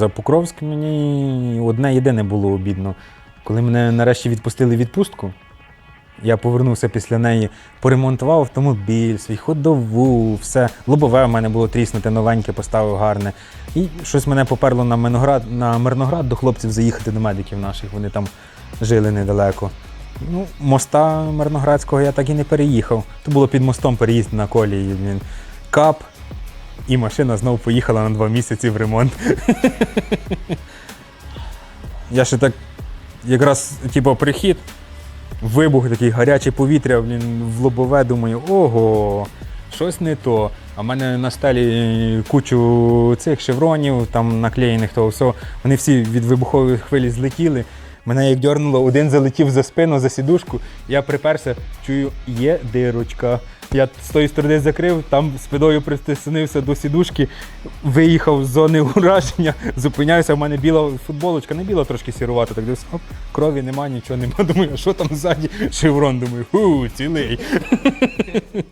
За Покровськ мені одне єдине було обідно. Коли мене нарешті відпустили відпустку, я повернувся після неї, поремонтував автомобіль, свій ходову, все. Лобове в мене було тріснуте, новеньке, поставив гарне. І щось мене поперло на Мирноград, на Мирноград до хлопців заїхати до медиків наших. Вони там жили недалеко. Ну, моста Мирноградського я так і не переїхав. То було під мостом переїзд на колії. Він кап, і машина знову поїхала на два місяці в ремонт. Я ще так якраз, типу, прихід, вибух такий гаряче повітря, блін, в лобове, думаю, ого, щось не то. А в мене на стелі кучу цих шевронів, там наклеєних того всього. Вони всі від вибухової хвилі злетіли. Мене як дьорнуло, один залетів за спину, за сідушку. Я приперся, чую, є дирочка. Я з тої сторони закрив, там спиною пристеснився до сідушки, виїхав з зони ураження, зупиняюся, в мене біла футболочка, не біла, трошки сірувата. Так дивлюся, оп, крові нема, нічого нема. Думаю, а що там ззаді? Шеврон, думаю, ху, цілий.